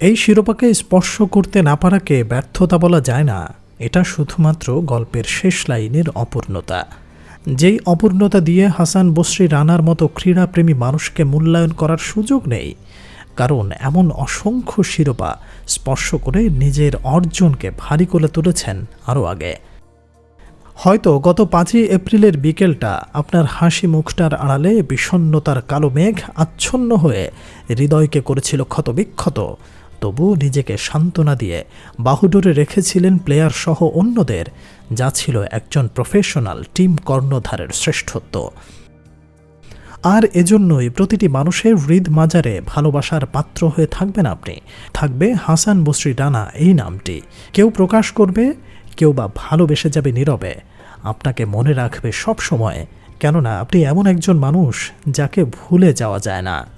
এই শিরোপাকে স্পর্শ করতে না পারাকে ব্যর্থতা বলা যায় না। এটা শুধুমাত্র গল্পের শেষ লাইনের অপূর্ণতা। যেই অপূর্ণতা দিয়ে হাসান বসরি রানার মতো ক্রীড়াপ্রেমী মানুষকে মূল্যায়ন করার সুযোগ নেই, কারণ এমন অসংখ্য শিরোপা স্পর্শ করে নিজের অর্জনকে ভারী করে তুলেছেন আরও আগে। হয়তো গত পাঁচই এপ্রিলের বিকেলটা আপনার হাসি মুখটার আড়ালে বিষণ্নতার কালো মেঘ আচ্ছন্ন হয়ে হৃদয়কে করেছিল ক্ষতবিক্ষত তবু নিজেকে সান্ত্বনা দিয়ে বাহুডোরে রেখেছিলেন প্লেয়ার সহ অন্যদের, যা ছিল একজন প্রফেশনাল টিম কর্ণধারের শ্রেষ্ঠত্ব। আর এজন্যই প্রতিটি মানুষের হৃদ মাজারে ভালোবাসার পাত্র হয়ে থাকবেন আপনি। থাকবে হাসান বসরি ডানা এই নামটি। কেউ প্রকাশ করবে, কেউ বা ভালোবেসে যাবে নীরবে। আপনাকে মনে রাখবে সব সময় কেননা আপনি এমন একজন মানুষ যাকে ভুলে যাওয়া যায় না।